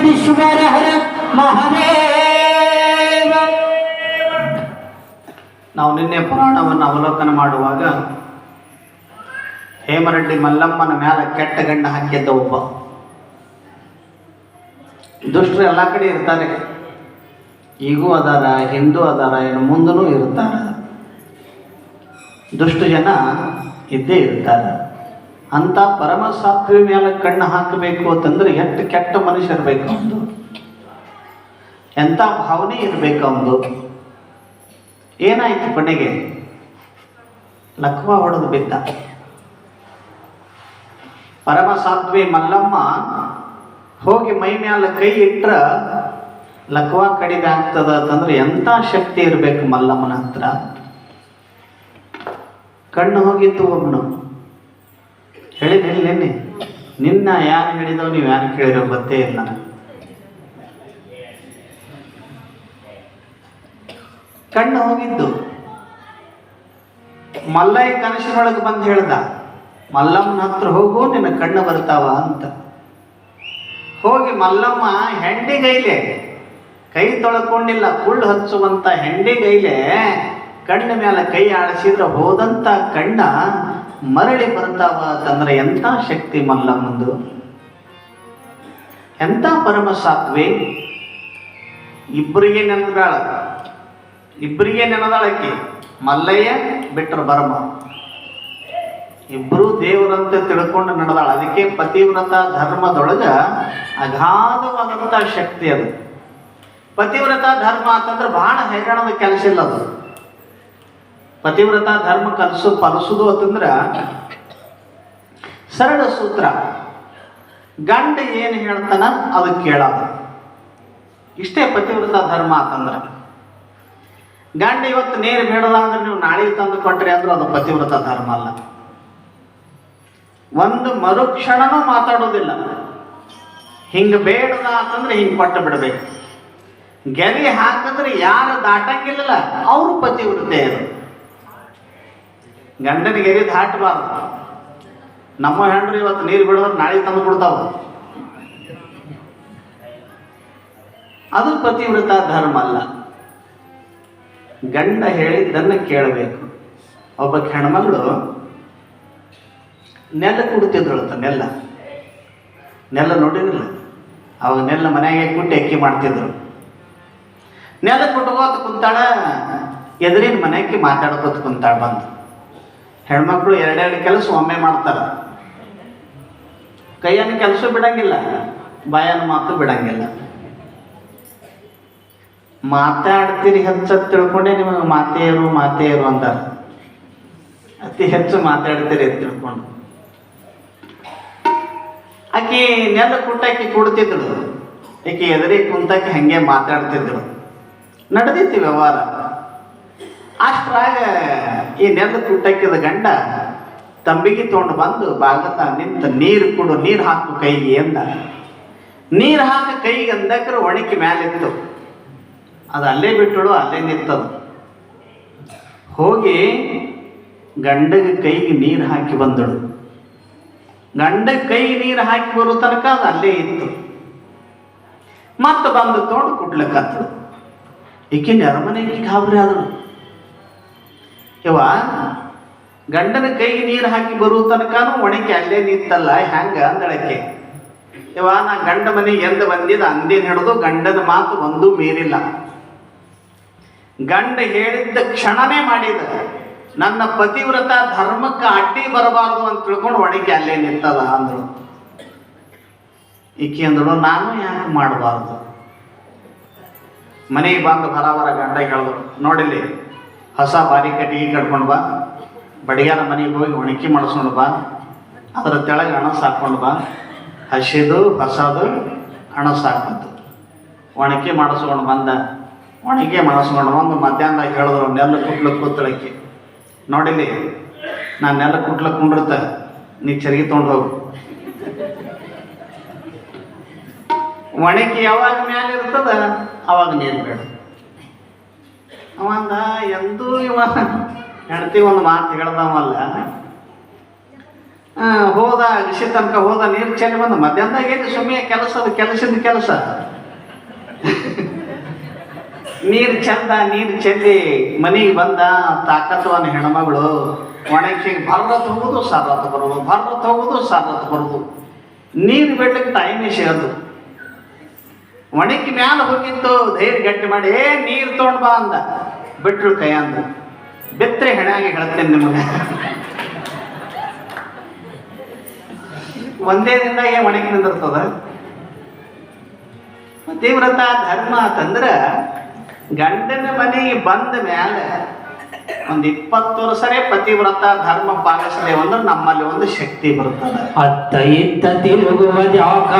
ಹರ ನಾವು ನಿನ್ನೆ ಪುರಾಣವನ್ನು ಅವಲೋಕನ ಮಾಡುವಾಗ ಹೇಮರೆಡ್ಡಿ ಮಲ್ಲಮ್ಮನ ಮ್ಯಾಲ ಕೆಟ್ಟ ಗಂಡ ಹಾಕಿದ್ದ ಒಬ್ಬ. ದುಷ್ಟರು ಎಲ್ಲ ಕಡೆ ಇರ್ತಾರೆ. ಈಗೂ ಅದಾರ, ಹಿಂದೂ ಅದಾರ ಏನು ಮುಂದೂ ಇರ್ತಾರ. ದುಷ್ಟು ಜನ ಇದ್ದೇ ಇರ್ತಾರೆ. ಅಂತ ಪರಮ ಸಾತ್ವಿ ಮೇಲೆ ಕಣ್ಣು ಹಾಕಬೇಕು ಅಂತಂದ್ರೆ ಎಷ್ಟು ಕೆಟ್ಟ ಮನುಷ್ಯ ಇರಬೇಕು ಅವನು? ಎಂಥ ಭಾವನೆ ಇರಬೇಕು ಅವನು ಏನಾಯ್ತು ಕೊನೆಗೆ? ಲಕ್ವ ಹೊಡೆದು ಬಿದ್ದ. ಪರಮ ಸಾತ್ವಿ ಮಲ್ಲಮ್ಮ ಹೋಗಿ ಮೈ ಮ್ಯಾಲ ಕೈ ಇಟ್ರ ಲಕ್ವ ಕಡಿಮೆ ಆಗ್ತದ ಅಂತಂದ್ರೆ ಎಂಥ ಶಕ್ತಿ ಇರಬೇಕು ಮಲ್ಲಮ್ಮನ ಹತ್ರ? ಕಣ್ಣು ಹೋಗಿತ್ತು ಒಬ್ಬನು ಹೇಳಿದ್ರಿ ನಿನ್ನೆ. ನಿನ್ನ ಯಾರು ಹೇಳಿದವು, ನೀವು ಯಾರು ಕೇಳಿರೋ ಗೊತ್ತೇ ಇಲ್ಲ ಕಣ್ಣು ಹೋಗಿದ್ದು. ಮಲ್ಲಯ್ಯ ಕನಸಿನೊಳಗೆ ಬಂದು ಹೇಳ್ದ, ಮಲ್ಲಮ್ಮನ ಹತ್ರ ಹೋಗು, ನಿನ್ನ ಕಣ್ಣು ಬರ್ತಾವ ಅಂತ. ಹೋಗಿ ಮಲ್ಲಮ್ಮ ಹೆಂಡಿಗೈಲೆ ಕೈ ತೊಳ್ಕೊಂಡಿಲ್ಲ, ಕುಳ್ಳು ಹಚ್ಚುವಂಥ ಹೆಂಡಿಗೈಲೆ ಕಣ್ಣ ಮೇಲೆ ಕೈ ಆಡಿಸಿದ್ರೆ ಹೋದಂತ ಕಣ್ಣ ಮರಳಿ ಬರ್ತಾವ ಅಂತಂದ್ರೆ ಎಂಥ ಶಕ್ತಿ ಮಲ್ಲಮ್ಮಂದು ಎಂಥ ಪರಮ ಸಾತ್ವಿ? ಇಬ್ಬರಿಗೆ ನೆನದಾಳ. ಇಬ್ಬರಿಗೆ ನೆನೆದಾಳಕ್ಕೆ ಮಲ್ಲಯ್ಯ ಬಿಟ್ರ ಬರಮ. ಇಬ್ಬರು ದೇವರಂತೆ ತಿಳ್ಕೊಂಡು ನಡೆದಾಳ. ಅದಕ್ಕೆ ಪತಿವ್ರತ ಧರ್ಮದೊಳಗ ಅಗಾಧವಾದಂಥ ಶಕ್ತಿ ಅದು. ಪತಿವ್ರತ ಧರ್ಮ ಅಂತಂದ್ರೆ ಬಹಳ ಹೈರಾಣದ ಕೆಲಸ ಇಲ್ಲ ಅದು. ಪತಿವ್ರತ ಧರ್ಮ ಕಲಿಸು ಪಲಸುದು ಅಂತಂದ್ರ ಸರಳ ಸೂತ್ರ. ಗಂಡ ಏನು ಹೇಳ್ತಾನ ಅದು ಕೇಳೋದು. ಇಷ್ಟೇ ಪತಿವ್ರತ ಧರ್ಮ ಅಂತಂದ್ರೆ. ಗಂಡ ಇವತ್ತು ನೀರು ಬೇಡದ ಅಂದ್ರೆ ನೀವು ನಾಳೆಗೆ ತಂದು ಕೊಟ್ರಿ ಅಂದ್ರೆ ಅದು ಪತಿವ್ರತ ಧರ್ಮ ಅಲ್ಲ. ಒಂದು ಮರುಕ್ಷಣನೂ ಮಾತಾಡೋದಿಲ್ಲ. ಹಿಂಗ ಬೇಡದ ಅಂತಂದ್ರೆ ಹಿಂಗ್ ಕೊಟ್ಟು ಬಿಡಬೇಕು. ಗೆರಿ ಹಾಕಿದ್ರೆ ಯಾರು ದಾಟಂಗಿಲ್ಲ ಅವರು ಪತಿವ್ರತೆ ಅದು. ಗಂಡನ ಎರಿದು ದಾಟಬಾರ್ದು ನಮ್ಮ ಹೆಂಡ್ರು ಇವತ್ತು ನೀರು ಬಿಡೋದ್ರೆ ನಾಳೆ ತಂದು ಬಿಡ್ತಾವ ಅದು ಪತಿವ್ರತ ಧರ್ಮ ಅಲ್ಲ. ಗಂಡ ಹೇಳಿದ್ದನ್ನು ಕೇಳಬೇಕು. ಒಬ್ಬ ಹೆಣ್ಮಗಳು ನೆಲ ಕುಡ್ತಿದ್ರಳತ್ತ ನೆಲ್ಲ ನೆಲ್ಲ ನೋಡಿರಲಿಲ್ಲ ಅವಾಗ ನೆಲ್ಲ ಮನೆಯಾಗೆ ಕುಟ್ಟಿ ಅಕ್ಕಿ ಮಾಡ್ತಿದ್ರು. ನೆಲ ಕುಟ್ಕೋತ ಕುಂತಾಳ, ಎದುರಿನ ಮನೆಗೆ ಮಾತಾಡ್ಕೋತ ಕುಂತಾಳ ಬಂದು. ಹೆಣ್ಮಕ್ಳು ಎರಡೆರಡು ಕೆಲಸ ಒಮ್ಮೆ ಮಾಡ್ತಾರೆ. ಕೈಯನ್ನು ಕೆಲಸ ಬಿಡಂಗಿಲ್ಲ, ಬಾಯನ್ನ ಮಾತು ಬಿಡಂಗಿಲ್ಲ. ಮಾತಾಡ್ತೀರಿ ಹೆಚ್ಚು ತಿಳ್ಕೊಂಡೆ, ನಿಮಗೆ ಮಾತೆಯರು ಮಾತೆಯರು ಅಂತಾರ. ಅತಿ ಹೆಚ್ಚು ಮಾತಾಡ್ತೀರಿ ಅಂತ ತಿಳ್ಕೊಂಡು. ಆಕಿ ನೆಲ ಕುಟ್ಟಾಕಿ ಕೊಡ್ತಿದ್ರು ಆಕಿ ಎದುರಿ ಕುಂತಾಕಿ ಹಂಗೆ ಮಾತಾಡ್ತಿದ್ರು ನಡೆದಿತ್ತು ವ್ಯವಹಾರ. ಅಷ್ಟ್ರಾಗ ಈ ನೆಲ ಕುಟ್ಟಕ್ಕಿದ ಗಂಡ ತಂಬಿಗೆ ತೊಗೊಂಡು ಬಂದು ಬಾಗತ ನಿಂತ ನೀರು ಕೊಡು, ನೀರು ಹಾಕು ಕೈಗೆ ಅಂದ ನೀರು ಹಾಕಿ ಕೈಗೆ ಅಂದಕ್ರೆ ಒಣಕಿ ಮ್ಯಾಲಿತ್ತು. ಅದು ಅಲ್ಲೇ ಬಿಟ್ಟಳು ಅಲ್ಲೇ ನಿಂತದು. ಹೋಗಿ ಗಂಡಗೆ ಕೈಗೆ ನೀರು ಹಾಕಿ ಬಂದಳು. ಗಂಡ ಕೈಗೆ ನೀರು ಹಾಕಿ ಬರೋ ತನಕ ಅದು ಅಲ್ಲೇ ಇತ್ತು. ಮತ್ತೆ ಬಂದು ತೊಗೊಂಡು ಕುಡ್ಲಕ್ಕತ್ತಳು ಈಕೆ ನೆರಮನೆಗೆ ಗಾಬರಿ ಆದಳು ಇವ ಗಂಡನ ಕೈಗೆ ನೀರು ಹಾಕಿ ಬರುವ ತನಕನೂ ಒಣಕೆ ಅಲ್ಲೇ ನಿಂತಲ್ಲ ಹ್ಯಾಂಗ ಅಂದಳಕ್ಕೆ? ಇವ ನಾ ಗಂಡ ಮನೆ ಎಂದ ಬಂದಿದ್ದ ಅಂದಿನ ಹಿಡಿದು ಗಂಡನ ಮಾತು ಒಂದೂ ಮೀರಿಲ್ಲ. ಗಂಡ ಹೇಳಿದ್ದ ಕ್ಷಣನೇ ಮಾಡಿದ. ನನ್ನ ಪತಿವ್ರತ ಧರ್ಮಕ್ಕೆ ಅಡ್ಡಿ ಬರಬಾರದು ಅಂತ ತಿಳ್ಕೊಂಡು ಒಣಗಿ ಅಲ್ಲೇ ನಿಂತದ ಅಂದಳು ಈಕೆ ಅಂದಳು, ನಾನು ಯಾಕೆ ಮಾಡಬಾರ್ದು? ಮನೆಗೆ ಬಂದು ಬರಾಬರ ಗಂಡ ಹೇಳಿದ್ರು ನೋಡಿಲ್ಲಿ? ಹೊಸ ಬಾರಿ ಕಟ್ಟಿಗೆ ಕಟ್ಕೊಂಡು ಬಾ. ಬಡಿಯಾರ ಮನೆಗೆ ಹೋಗಿ ಒಣಕಿ ಮಾಡಿಸ್ಕೊಂಡು ಬಾ. ಅದರ ತೆಳಗೆ ಹಣ ಸಾಕೊಂಡು ಬಾ. ಹಸಿದು, ಹೊಸದು ಹಣ ಸಾಕ್ಬಂತು ಒಣಕಿ ಮಾಡಿಸ್ಕೊಂಡು ಬಂದ. ಒಣಗಿ ಮಾಡಿಸ್ಕೊಂಡು ಬಂದು ಮಧ್ಯಾಹ್ನ ಹೇಳಿದ್ರು, ನೆಲ್ಲ ಕುಟ್ಲಕ್ಕೆ ಕೂತಳಕ್ಕೆ. ನೋಡಿಲಿ ನಾನು ನೆಲ ಕುಟ್ಲಕ್ಕೆ ಕುಂಡಿರ್ತ, ನೀ ಚರಿಗೆ ತೊಗೊಂಡು ಹೋಗು. ಒಣಗಿ ಯಾವಾಗ ಮ್ಯಾಲೆ ಇರ್ತದ ಅವಾಗ ನೀರು ಬೇಡ. ಅವ ಅಂದ ಎಂದೂ ಇವ ಹೆಂಡತಿ ಒಂದು ಮಾತು ಹೇಳ್ದವಲ್ಲ. ಹೋದ ಅಗಸಿ ತನಕ ಹೋದ ನೀರು ಚೆಲ್ಲಿ ಬಂದ ಮಧ್ಯಾಹ್ನದಾಗ ಏನು ಸುಮ್ಮನೆ ಕೆಲಸದ ಕೆಲಸದ ಕೆಲಸ. ನೀರು ಚೆಂದ, ನೀರು ಚೆಲ್ಲಿ ಮನೆಗೆ ಬಂದ ತಾಕತ್ವನ ಹೆಣ್ಮಗಳು ಒಣಗಿ ಭರ್ರತ್ ಹೋಗುದು ಸಾರತ್ ಬರೋದು ಭರ್ರತ್ ಹೋಗುದು ಸಾರತ್ ಬರೋದು ನೀರು ಬಿಡ್ಲಿಕ್ಕೆ ಟೈಮೇ ಸಿಗದು. ಒಣಗಿ ಮ್ಯಾಲ ಹೋಗಿತ್ತು, ಧೈರ್ಯ ಗಟ್ಟಿ ಮಾಡಿ, ಏ, ನೀರು ತೊಗೊಂಡ್ ಬಾ ಅಂದ. ಬಿಟ್ರು ಕೈ ಅಂದ ಬೆತ್ತರೆ ಹೆಣಾಗಿ ಹೇಳ್ತೇನೆ ನಿಮಗೆ. ಒಂದೇ ದಿನದಾಗೆ ಒಣಗಿ ನಿಂದಿರ್ತದ? ಪತಿವ್ರತ ಧರ್ಮ ಅಂತಂದ್ರ ಗಂಡನ ಮನೆಗೆ ಬಂದ ಮ್ಯಾಲ ಒಂದ್ ಇಪ್ಪತ್ತು ವರ್ಷನೇ ಪತಿವ್ರತ ಧರ್ಮ ಪಾಲಿಸಲೇವು ಅಂದ್ರೆ ನಮ್ಮಲ್ಲಿ ಒಂದು ಶಕ್ತಿ ಬರುತ್ತದೆ. ಅತ್ತ ಇತ್ತ ತಿರುಗುವ ಜಾಗ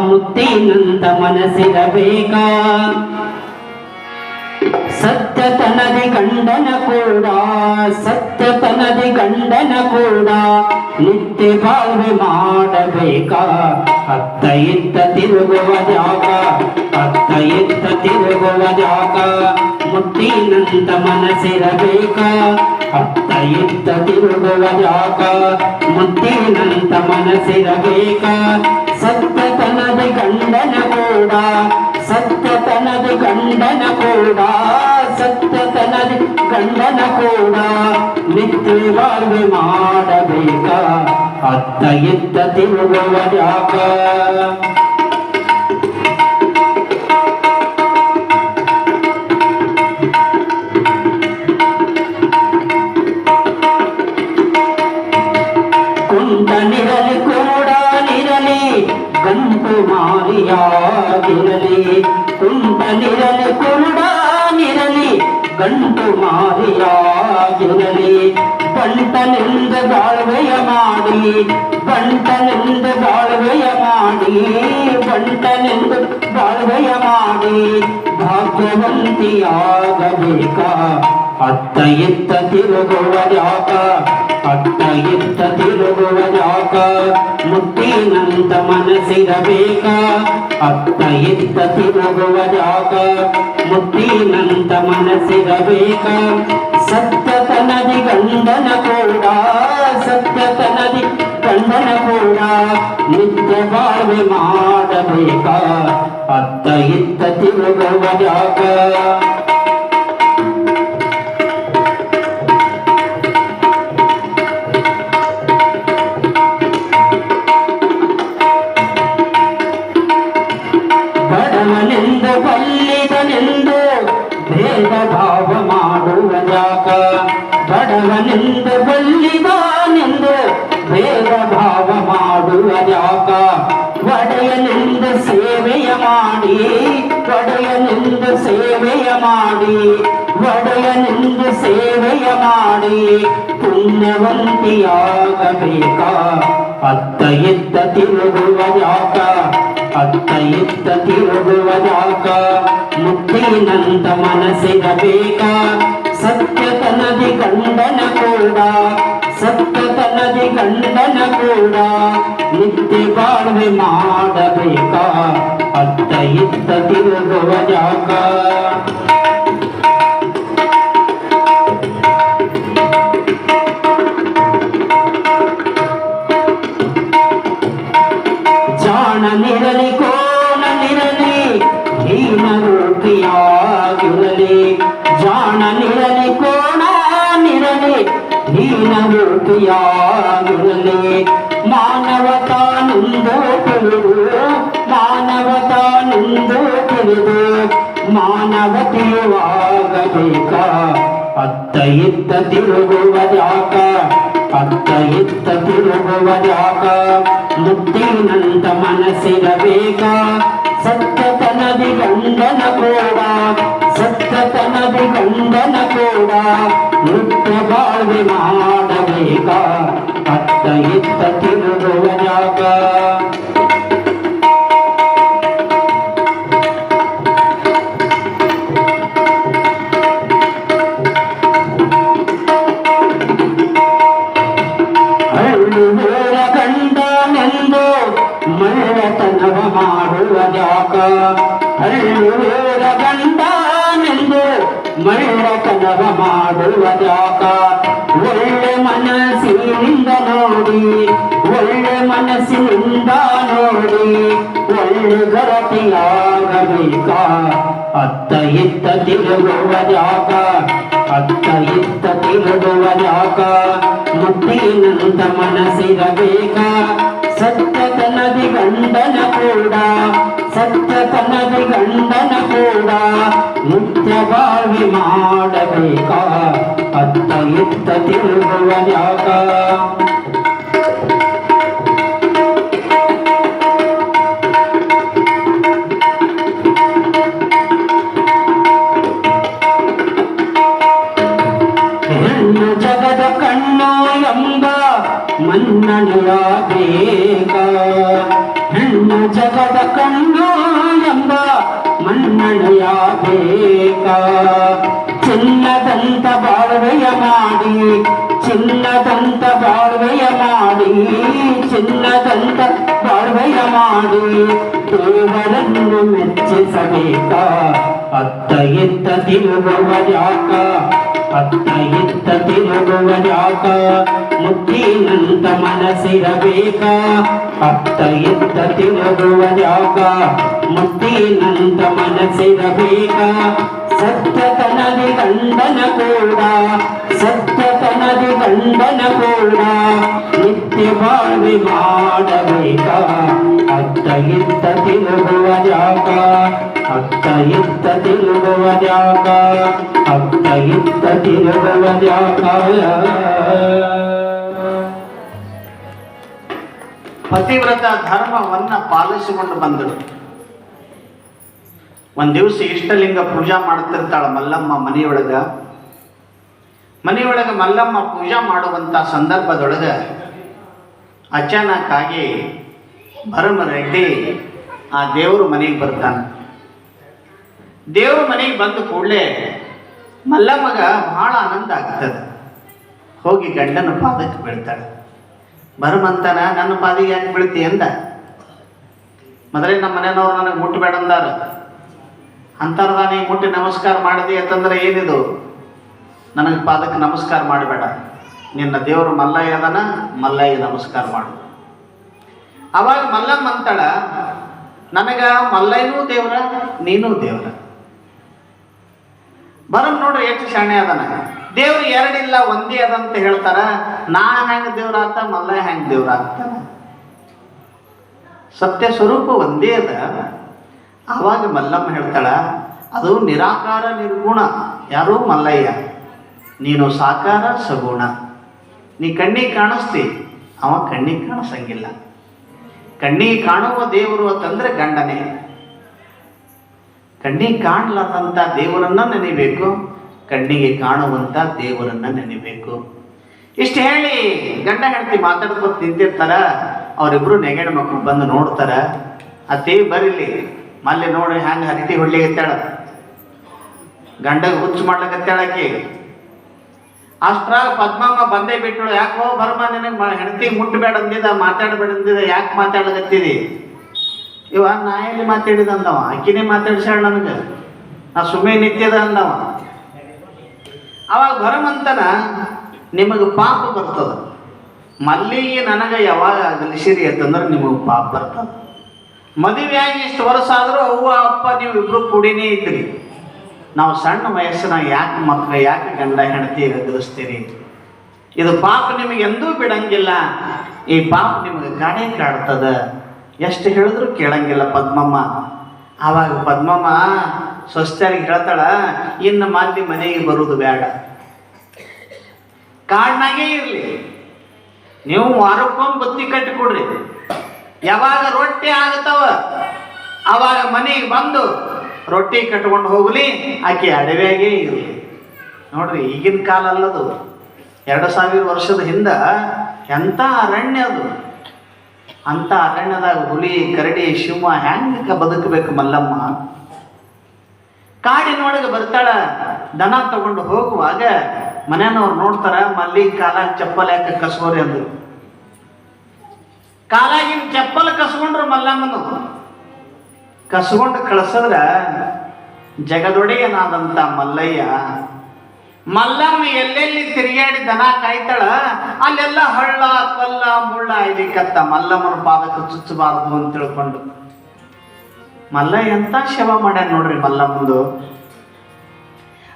ಮುತ್ತಿನಂತ ಮನಸ್ಸಿರಬೇಕ? ಸತ್ಯತನದಿ ಗಂಡನ ಕೂಡ ಸತ್ಯತನದಿ ಗಂಡನ ಕೂಡ ನಿತ್ಯ ಬಾಳ್ವೆ ಮಾಡಬೇಕ ಅತ್ತ ಇತ್ತ ತಿರುಗುವ ಜಾಗ ಅತ್ತ ಇತ್ತ ತಿರುಗುವ ಜಾಗ. ಮುಟ್ಟಿನಂತ ಮನಸ್ಸಿರಬೇಕ ಅತ್ತ ಇತ್ತ ತಿರುಗುವ ಜಾಗ. ಮುತ್ತಿನಂತ ಮನಸ್ಸಿರಬೇಕ, ಸತ್ಯತನದ ಗಂಡನ ಕೂಡ ಸತ್ಯತನದ ಗಂಡನ ಕೂಡ ಸತ್ಯತನದಿ ಗಂಡನ ಕೂಡ ನಿತ್ಯ ಬಾಳ್ವೆ ಮಾಡಬೇಕ. ಅತ್ತ ಇತ್ತ ತಿರುಗುವ ಜಾಗ. ಗಂಟು ಮಾರಿಯಾಗಿರಲಿ ಬಂಟನಿಂದ ಬಾಳ್ವೆಯ ಮಾಡಿ ಬಂಟನಿಂದ ಬಾಳ್ವೆಯ ಮಾಡಿ ಬಂಟನಿಂದ ಬಾಳ್ವೆಯ ಮಾಡಿ ಭಾಗ್ಯವಂತಿಯಾಗಬೇಕ ಅತ್ತ ಇತ್ತ ತಿರುಗುವ ಜಾಗ ಅತ್ತ ಇತ್ತ ತಿರುಗುವ ಜಾಗ ಮುತ್ತಿನಂತ ಮನಸ್ಸಿರಬೇಕ ಅತ್ತ ಇತ್ತ ತಿರುಗುವ ಜಾಗ ಮುತ್ತಿನಂತ ಮನಸ್ಸಿರಬೇಕ ಸತ್ಯತನದಿ ಗಂಡನ ಕೂಡ ಸತ್ಯತನದಿ ಗಂಡನ ಕೂಡ ನಿತ್ಯ ಬಾಳ್ವೆ ಮಾಡಬೇಕ ಅತ್ತ ಇತ್ತ ತಿರುಗುವ ಒಡೆಯನೆಂದು ಸೇವೆಯ ಮಾಡಿ ಪುಣ್ಯವಂತಿಯಾಗಬೇಕ ಅತ್ತ ಇತ್ತ ತಿರುಗುವ ಜಾಗ ಅತ್ತ ಇತ್ತ ತಿರುಗುವ ಜಾಗ ಮುತ್ತಿನಂತ ಮನಸ್ಸಿರಬೇಕ ಸತ್ಯತನದಿ ಗಂಡನ ಕೂಡ ಸತ್ಯತನದಿ ಗಂಡನ ಕೂಡ ನಿತ್ಯ ಬಾಳ್ವೆ ಮಾಡಬೇಕ ಅತ್ತ ಇತ್ತ ತಿರುಗುವ ಜಾಗ ಜಾಣನಿರಲಿ ಕೋಣನಿರಲಿ ಹೀನರೂಪಿಯಾಗಿರಲಿ ಜಾಣನಿರಲಿ ಕೋಣನಿರಲಿ ಹೀನರೂಪಿಯಾಗಿರಲಿ ಮಾನವತಾನೆಂದು ತಿಳಿದು ಮಾನವತಾನೆಂದು ತಿಳಿದು ಮಾನವತೆಯುವಾಗಬೇಕ ಅತ್ತ ಇತ್ತ ತಿರುಗುವ ಜಾಗ ಅತ್ತ ಇತ್ತ ತಿರುಗುವ ಜಾಗ ಮುತ್ತಿನಂತ ಮನಸ್ಸಿರಬೇಕ ಸತ್ಯತನದಿ ಗಂಡನ ಕೂಡ ಸತ್ಯತನದಿ ಗಂಡನ ಕೂಡ ನಿತ್ಯ ಬಾಳ್ವೆ ಮಾಡಬೇಕ ಅತ್ತ ಇತ್ತ ತಿರುಗುವ ಜಾಗ ಮಳ್ಳತನವ ಮಾಡುವ ಜಾಗ ಒಳ್ಳೆ ಮನಸ್ಸಿನಿಂದ ನೋಡಿ, ಒಳ್ಳೆ ಮನಸ್ಸಿನಿಂದ ನೋಡಿ, ಒಳ್ಳೆ ಗರತಿಯಾಗಬೇಕ? ಅತ್ತ ಇತ್ತ ತಿರುಗುವ ಜಾಗ ಅತ್ತ ಇತ್ತ ತಿರುಗುವ ಜಾಗ ಮುಟ್ಟಿನಂತ ಮನಸ್ಸಿರಬೇಕ? ಸತ್ಯತನದಿ ಗಂಡನ ಕೂಡ ಸತ್ಯತನದಿ ಗಂಡನ ಕೂಡ. ನಿತ್ಯ ಬಾವಿ ಮಾಡಬೇಕ? ಅತ್ತ ಇತ್ತ ತಿರುಗುವ ಜಾಗ. ಚಿನ್ನದಂತ ಬಾಳ್ವೆಯ ಮಾಡಿ ದೇವರನ್ನು ಮೆಚ್ಚಿಸಬೇಕ ಅತ್ತ ಎತ್ತ ತಿರುಗುವ ಯಾಕ ಅತ್ತ ಇತ್ತ ತಿರುಗುವ ಯಾಕ ಮುತ್ತಿನಂತ ಮನಸ್ಸಿರಬೇಕ ಅತ್ತ ಇತ್ತ ತಿರುಗುವ ಯಾಕ ಮುತ್ತಿನಂತ ಮನಸ್ಸಿರಬೇಕ ಸತ್ಯತನದಿ ಗಂಡನ ಕೂಡ ಸತ್ಯತನದಿ ಬಂಧನ ಕೂಡ ನಿತ್ಯ ಬಾಳ್ವೆ ಮಾಡಬೇಕ. ಅತ್ತ ಇತ್ತ ತಿರುಗುವ ಜಾಗ, ಅತ್ತ ಇತ್ತ ತಿರುಗುವ ಜಾಗ, ಅತ್ತ ಇತ್ತ ತಿರುಗುವ ಜಾಗ. ಪತಿವ್ರತ ಧರ್ಮವನ್ನ ಪಾಲಿಸಿಕೊಂಡು ಬಂದಳು. ಒಂದ್ ದಿವಸ ಇಷ್ಟಲಿಂಗ ಪೂಜಾ ಮಾಡ್ತಿರ್ತಾಳ ಮಲ್ಲಮ್ಮ ಮನೆಯೊಳಗ. ಮನೆಯೊಳಗ ಮಲ್ಲಮ್ಮ ಪೂಜಾ ಮಾಡುವಂಥ ಸಂದರ್ಭದೊಳಗೆ ಅಚಾನಕ್ಕಾಗಿ ಆಗಿ ಭರಮ ರೆಡ್ಡಿ ಆ ದೇವ್ರ ಮನೆಗೆ ಬರ್ತಾನೆ. ದೇವ್ರ ಮನೆಗೆ ಬಂದು ಕೂಡಲೇ ಮಲ್ಲಮ್ಮಗ ಬಹಳ ಆನಂದ ಆಗ್ತದೆ. ಹೋಗಿ ಗಂಡನ ಪಾದಕ್ಕೆ ಬೀಳ್ತಾಳೆ. ಬರಮಂತಾನ ನನ್ನ ಪಾದಿಗೆ ಯಾಕೆ ಬೀಳ್ತಿ? ಅಂದ. ಮೊದಲೇ ನಮ್ಮ ಮನೆಯವ್ರು ನನಗೆ ಮುಟ್ಟಬೇಡ ಅಂದಾರ. ಅಂತಾರದ ನೀ ಮುಟ್ಟಿ ನಮಸ್ಕಾರ ಮಾಡಿದಿ ಅಂತಂದ್ರೆ ಏನಿದು? ನನಗೆ ಪಾದಕ್ಕೆ ನಮಸ್ಕಾರ ಮಾಡಬೇಡ. ನಿನ್ನ ದೇವರು ಮಲ್ಲಯ್ಯ ಅದನ, ಮಲ್ಲಯ್ಯ ನಮಸ್ಕಾರ ಮಾಡು. ಅವಾಗ ಮಲ್ಲಮ್ಮ ಅಂತಾಳ, ನನಗ ಮಲ್ಲಯ್ಯನೂ ದೇವ್ರ, ನೀನೂ ದೇವ್ರ. ಬರಮ್ ನೋಡ್ರಿ ಎಷ್ಟು ಶಾಣೆ ಅದನ. ದೇವ್ರು ಎರಡಿಲ್ಲ, ಒಂದೇ ಅದಂತ ಹೇಳ್ತಾರ. ನಾ ಹೆಂಗೆ ದೇವ್ರ ಆತ ಮಲ್ಲಯ್ಯ ಹೆಂಗೆ ದೇವ್ರ ಆಗ್ತಾನ ಸತ್ಯ ಸ್ವರೂಪ ಒಂದೇ ಅದ. ಅವಾಗ ಮಲ್ಲಮ್ಮ ಹೇಳ್ತಾಳ, ಅದು ನಿರಾಕಾರ ನಿರ್ಗುಣ, ಯಾರು ಮಲ್ಲಯ್ಯ. ನೀನು ಸಾಕಾರ ಸಗುಣ. ನೀ ಕಣ್ಣಿಗೆ ಕಾಣಿಸ್ತಿ, ಅವ ಕಣ್ಣಿಗೆ ಕಾಣಿಸಂಗಿಲ್ಲ. ಕಣ್ಣಿಗೆ ಕಾಣುವ ದೇವರು ಅಂತಂದ್ರೆ ಗಂಡನೇ. ಕಣ್ಣಿಗೆ ಕಾಣಲಾರ್ದಂಥ ದೇವರನ್ನ ನೆನಿಬೇಕು, ಕಣ್ಣಿಗೆ ಕಾಣುವಂಥ ದೇವರನ್ನ ನೆನಿಬೇಕು. ಇಷ್ಟು ಹೇಳಿ, ಗಂಡ ಹೆಂಡತಿ ಮಾತಾಡ್ಕೊತ ನಿಂತಿರ್ತಾರ, ಅವರಿಬ್ರು ನೆಗಡ ಮಕ್ಕಳು ಬಂದು ನೋಡ್ತಾರ. ಅತ್ತೇ ಬರೀಲಿ ಮಲ್ಲಿ ನೋಡಿ ಹ್ಯಾಂಗ ಹರಟಿ ಹೊಡ್ಲಿಗತ್ತಾಳ ಗಂಡಗ ಹುಚ್ಚು ಮಾಡ್ಲಿಕತ್ತಾಳಕಿ ಅಷ್ಟ್ರಾಗ ಪದ್ಮಮ್ಮ ಬಂದೇ ಬಿಟ್ಟಳು ಯಾಕೋ ಬರ್ಮ ನಿನಗೆ ಹೆಂಡತಿ ಮುಟ್ಟಬೇಡ ಅಂದಿದ ಮಾತಾಡಬೇಡ ಅಂದಿದ ಯಾಕೆ ಮಾತಾಡ್ಲಕತ್ತಿದಿ ಇವ ನಾ ಎಲ್ಲಿ ಮಾತಾಡಿದ ಅಂದವ ಆಕಿನೇ ಮಾತಾಡ್ಸ್ಯಾಳ ನನಗೆ. ನಾ ಸುಮ್ಮನೆ ನಿತ್ಯದ ಅಂದವ. ಅವಾಗ ಬರಮಂತನ ನಿಮಗೆ ಪಾಪ ಬರ್ತದ. ಮಲ್ಲಿಗೆ ನನಗೆ ಯಾವಾಗ ಅಗಲಿಸಿರಿ ಅಂತಂದ್ರೆ ನಿಮಗೆ ಪಾಪ ಬರ್ತದ. ಮದುವೆಯಾಗಿ ಇಷ್ಟು ವರ್ಷ ಆದರೂ ಅವ್ವ, ಅಪ್ಪ ನೀವು ಇಬ್ರು ಕೂಡಿನೇ ಇದ್ರಿ. ನಾವು ಸಣ್ಣ ವಯಸ್ಸಿನ ಯಾಕೆ ಮಕ್ಕಳು ಯಾಕೆ ಗಂಡ ಹೆಂಡತಿ ಎದುರಿಸ್ತೀರಿ ಇದು ಪಾಪ ನಿಮಗೆ ಎಂದೂ ಬಿಡಂಗಿಲ್ಲ. ಈ ಪಾಪ ನಿಮಗೆ ಕಾಡೇ ಕಾಡ್ತದ ಎಷ್ಟು ಹೇಳಿದ್ರು ಕೇಳಂಗಿಲ್ಲ ಪದ್ಮಮ್ಮ. ಆವಾಗ ಪದ್ಮಮ್ಮ ಸ್ವಸ್ಥರಿಗೆ ಹೇಳ್ತಾಳ, ಇನ್ನು ಮಾತಿ ಮನೆಗೆ ಬರುವುದು ಬೇಡ. ಕಾಡ್ನಾಗೇ ಇರಲಿ. ನೀವು ವಾರಕ್ಕೊಮ್ಮೆ ಬತ್ತಿ ಕಟ್ಟಿ ಕೊಡ್ರಿ. ಯಾವಾಗ ರೊಟ್ಟಿ ಆಗತ್ತವ, ಅವಾಗ ಮನೆಗೆ ಬಂದು ರೊಟ್ಟಿ ಕಟ್ಕೊಂಡು ಹೋಗಲಿ, ಆಕೆ ಅಡವ್ಯಾಗೇ ಇರಲಿ. ನೋಡ್ರಿ, ಈಗಿನ ಕಾಲ ಅಲ್ಲದು. ಎರಡು ಸಾವಿರ ವರ್ಷದ ಹಿಂದ ಎಂಥ ಅರಣ್ಯ ಅದು. ಅಂಥ ಅರಣ್ಯದಾಗ ಹುಲಿ, ಕರಡಿ ಶಿವ ಹೆಂಗ ಬದುಕಬೇಕು ಮಲ್ಲಮ್ಮ? ಕಾಡಿನೊಳಗೆ ಬರ್ತಾಳ, ದನ ತಗೊಂಡು ಹೋಗುವಾಗ ಮನೆಯವ್ರು ನೋಡ್ತಾರ, ಮಲ್ಲಿ ಕಾಲಾಗ ಚಪ್ಪಲ್ ಯಾಕೆ ಕಸ್ಕೋರಿ ಅಂದ್ರು. ಕಾಲಾಗಿನ ಚಪ್ಪಲ್ ಕಸ್ಕೊಂಡ್ರು ಮಲ್ಲಮ್ಮನು. ಕಸ್ಕೊಂಡು ಕಳಿಸಿದ್ರ ಜಗದೊಡೆಯನಾದಂಥ ಮಲ್ಲಯ್ಯ, ಮಲ್ಲಮ್ಮ ಎಲ್ಲೆಲ್ಲಿ ತಿರುಗಾಡಿ ದನ ಕಾಯ್ತಾಳ, ಅಲ್ಲೆಲ್ಲ ಹಳ್ಳ, ಕಲ್ಲ, ಮುಳ್ಳ ಇದಕ್ಕತ್ತ ಮಲ್ಲಮ್ಮನ ಪಾದಕ್ಕೆ ಚುಚ್ಚಬಾರದು ಅಂತ ತಿಳ್ಕೊಂಡು. ಮಲ್ಲಯ್ಯ ಎಂತ ಶವ ಮಾಡ್ಯಾನ ನೋಡ್ರಿ ಮಲ್ಲಮ್ಮಂದು?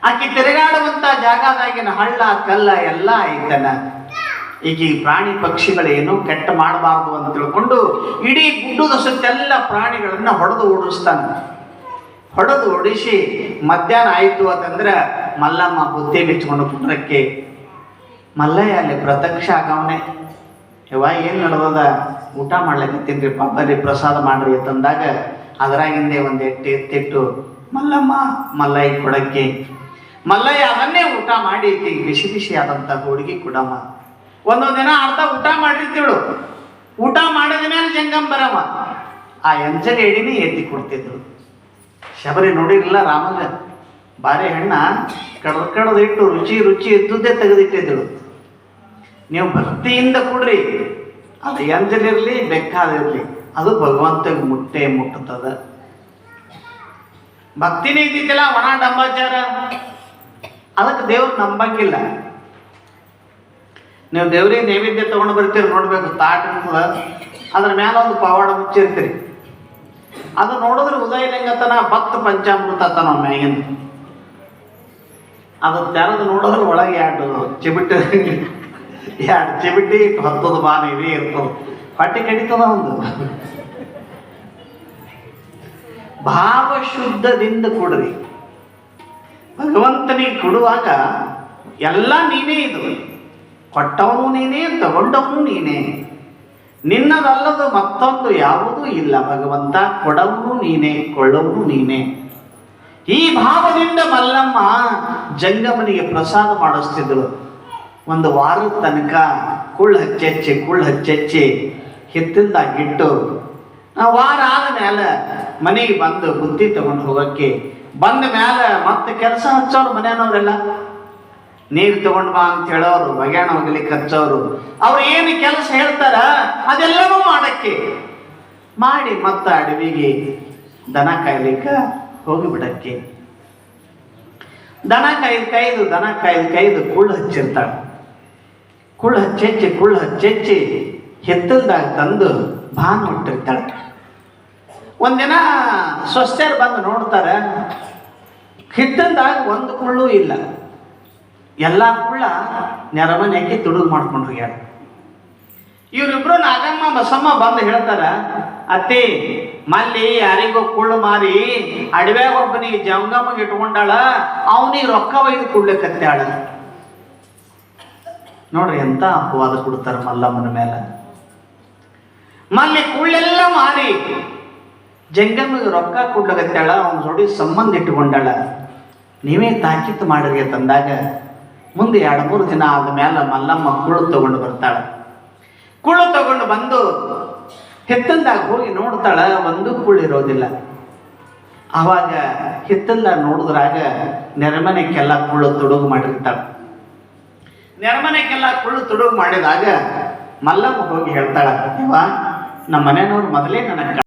ಆಕೆ ತಿರುಗಾಡುವಂತ ಜಾಗದಾಗಿನ ಹಳ್ಳ, ಕಲ್ಲ ಎಲ್ಲ ಐತನ? ಈಗ ಈ ಪ್ರಾಣಿ ಪಕ್ಷಿಗಳೇನು ಕೆಟ್ಟ ಮಾಡಬಾರ್ದು ಅಂತ ತಿಳ್ಕೊಂಡು ಇಡೀ ಗುಡ್ಡದ ಸುತ್ತೆಲ್ಲ ಪ್ರಾಣಿಗಳನ್ನ ಹೊಡೆದು ಓಡಿಸ್ತಾನೆ. ಹೊಡೆದು ಓಡಿಸಿ ಮಧ್ಯಾಹ್ನ ಆಯಿತು ಅಂತಂದ್ರೆ ಮಲ್ಲಮ್ಮ ಬುದ್ಧಿ ಬಿಚ್ಕೊಂಡು ಕುಂಡ್ರಕ್ಕೆ ಮಲ್ಲಯ್ಯ ಅಲ್ಲಿ ಪ್ರತ್ಯಕ್ಷ ಆಗವನೆ. ಯವ್ವ, ಏನು ನಡೆದದ? ಊಟ ಮಾಡ್ಲಿಕ್ಕತ್ತೀನ್ರಿ ಬರ್ರಿ ಪ್ರಸಾದ ಮಾಡ್ರಿ ಅಂತಂದಾಗ ಅದರಾಗಿಂದೆ ಒಂದು ಎಟ್ಟು ಎತ್ತಿಟ್ಟು, ಮಲ್ಲಮ್ಮ, ಮಲ್ಲಯ್ಯ ಕೊಡಕ್ಕೆ. ಮಲ್ಲಯ್ಯ ಅದನ್ನೇ ಊಟ ಮಾಡಿ ಬಿಸಿ ಬಿಸಿ ಆದಂಥ ಹೋಳಿಗೆ ಕೊಡಮ್ಮ. ಒಂದೊಂದು ದಿನ ಅರ್ಧ ಊಟ ಮಾಡಿರ್ತೀವಳು ಊಟ ಮಾಡಿದ ಮೇಲೆ ಬರಮ್ಮ ಆ ಎಂಜನ ಎಡಿನೇ ಎತ್ತಿ ಕೊಡ್ತಿದ್ರು. ಶಬರಿ ನೋಡಿರಲಿಲ್ಲ ರಾಮಗ ಬಾರಿ ಹೆಣ್ಣ ಕಡದ ಕಡ್ದು ಇಟ್ಟು ರುಚಿ ರುಚಿ ಇದ್ದುದೇ ತೆಗೆದಿಟ್ಟಿದ್ದಳು. ನೀವು ಭಕ್ತಿಯಿಂದ ಕೊಡ್ರಿ. ಅದು ಎಂಜಲಿರಲಿ ಬೆಕ್ಕಾದಿರಲಿ ಅದು ಭಗವಂತಗೆ ಮುಟ್ಟೆ ಮುಟ್ಟುತ್ತದ. ಭಕ್ತಿನೇ ಇದ್ದಿದ್ದಿಲ್ಲ ಒಣ ಡಂಬಾಚಾರ. ಅದಕ್ಕೆ ದೇವ್ರು ನಂಬಂಗಿಲ್ಲ ನೀವು ದೇವ್ರಿಗೆ ನೈವೇದ್ಯ ತಗೊಂಡು ಬರ್ತೀರಿ ನೋಡ್ಬೇಕು, ತಾಟಿನ ಕೂಡ. ಅದ್ರ ಮೇಲೆ ಒಂದು ಪವಾಡ ಮುಚ್ಚಿರ್ತೀರಿ. ಅದು ನೋಡಿದ್ರೆ ಉದಯಲಿಂಗತನ ಭಕ್ತ ಪಂಚಾಮೃತ ತನ ಮ್ಯಾಗಿಂದ. ಅದು ತೆರೆದು ನೋಡಿದ್ರೆ ಒಳಗೆ ಎರಡು ಚಿಬಿಟ್ಟು, ಎರಡು ಚಿಬಿಟಿ ಹತ್ತದ ಬಾನ ಇವೇ ಇರ್ತದ. ಪಟ್ಟಿ ಕಡಿತದ ಒಂದು. ಭಾವ ಶುದ್ಧದಿಂದ ಕೊಡ್ರಿ. ಭಗವಂತನಿಗೆ ಕೊಡುವಾಗ ಎಲ್ಲ ನೀನೇ ಇದು. ಕೊಟ್ಟವನು ನೀನೇ, ತಗೊಂಡವನು ನೀನೇ. ನಿನ್ನದಲ್ಲದ ಮತ್ತೊಂದು ಯಾವುದೂ ಇಲ್ಲ, ಭಗವಂತ. ಕೊಡವನು ನೀನೇ ಕೊಳ್ಳವನು ನೀನೇ. ಈ ಭಾವದಿಂದ ಮಲ್ಲಮ್ಮ ಜಂಗಮನಿಗೆ ಪ್ರಸಾದ ಮಾಡಿಸ್ತಿದ್ರು. ಒಂದು ವಾರದ ತನಕ ಕುಳ್ಳು ಹಚ್ಚೆಚ್ಚಿ ಕುಳ್ಳು ಹಚ್ಚೆಚ್ಚಿ ಆ ವಾರ ಆದ ಮೇಲೆ ಮನೆಗೆ ಬಂದು ಬುದ್ಧಿ ತಗೊಂಡು ಹೋಗಕ್ಕೆ. ಬಂದ ಮೇಲೆ ಮತ್ತೆ ಕೆಲಸ ಹಚ್ಚೋರು ಮನೆಯವ್ರೆಲ್ಲ. ನೀರು ತಗೊಂಡ್ ಬಾ ಅಂತ ಹೇಳೋರು ಬಗ್ಯಾಣ ಹೋಗ್ಲಿಕ್ಕೆ ಹಚ್ಚೋರು. ಅವ್ರು ಏನು ಕೆಲಸ ಹೇಳ್ತಾರ? ಅದೆಲ್ಲವೂ ಮಾಡಕ್ಕೆ. ಮಾಡಿ ಮತ್ತ ಅಡವಿಗೆ ದನ ಕಾಯ್ಲಿಕ್ಕ ಹೋಗಿಬಿಡಕ್ಕೆ ದನ ಕಾಯ್ದು ಕೈದು ದನ ಕಾಯ್ದು ಕೈದು ಕುಳ್ಳು ಹಚ್ಚಿರ್ತಾಳೆ ಕುಳ್ಳು ಹಚ್ಚೆಚ್ಚಿ ಕುಳ್ಳು ಹಚ್ಚೆಚ್ಚಿ ಹಿತ್ತಲ್ದಾಗ ತಂದು ಬಾನ್ ಹೊಟ್ಟಿರ್ತಾಳೆ ಒಂದಿನ ಸ್ವಸ್ಥರು ಬಂದು ನೋಡ್ತಾರೆ, ಹಿತ್ತಲ್ದಾಗ ಒಂದು ಕುಳ್ಳು ಇಲ್ಲ. ಎಲ್ಲ ಕುಳ್ಳ ನೆರಮನೆಗೆ ತುಡುಗು ಮಾಡ್ಕೊಂಡು ಹೋಗ್ಯಾರ. ಇವರಿಬ್ರು ನಾಗಮ್ಮ ಬಸಮ್ಮ ಬಂದು ಹೇಳ್ತಾರ, ಅತ್ತಿ, ಮಲ್ಲಿ ಯಾರಿಗೋ ಕುಳ್ಳು ಮಾರಿ, ಅಡವ್ಯಾಗ ಒಬ್ಬನಿಗೆ ಜಂಗಮ್ಮಗೆ ಇಟ್ಕೊಂಡಾಳ, ಅವನಿಗೆ ರೊಕ್ಕ ಒಯ್ದು ಕುಡ್ಲಿಕ್ಕತ್ತಾಳ ನೋಡ್ರಿ ಎಂತ ಅಪವಾದ ಕೊಡ್ತಾರ ಮಲ್ಲಮ್ಮನ ಮೇಲೆ ಮಲ್ಲಿ ಕುಳ್ಳೆಲ್ಲ ಮಾರಿ, ಜಂಗಮ್ಮಗೆ ರೊಕ್ಕ ಕೊಡ್ಲಿಕ್ಕತ್ತಾಳ ಅವನ ಜೋಡಿ ಸಂಬಂಧ ಇಟ್ಟುಕೊಂಡಾಳ ನೀವೇ ತಾಕೀತು ಮಾಡಿರಿ ತಂದಾಗ ಮುಂದೆ ಎರಡು ಮೂರು ದಿನ ಆದ ಮೇಲೆ ಮಲ್ಲಮ್ಮ ಕುಳು ತಗೊಂಡು ಬರ್ತಾಳೆ. ಕುಳ್ಳು ತಗೊಂಡು ಬಂದು ಹಿತ್ತಲ್ದಾಗ ಹೋಗಿ ನೋಡ್ತಾಳೆ ಒಂದು ಕುಳ್ ಇರೋದಿಲ್ಲ. ಆವಾಗ ಹಿತ್ತಲ್ದಾಗ ನೋಡಿದ್ರಾಗ ನೆರೆಮನೆಕ್ಕೆಲ್ಲ ಕುಳ್ಳು ತುಡುಗು ಮಾಡಿರ್ತಾಳೆ. ನೆರಮನೆಗೆಲ್ಲ ಕುಳ್ಳು ತುಡುಗು ಮಾಡಿದಾಗ ಮಲ್ಲಮ್ಮ ಹೋಗಿ ಹೇಳ್ತಾಳ "ಯವ್ವ, ನಮ್ಮ ಮನೆಯವ್ರು ಮೊದಲೇ ನನಗೆ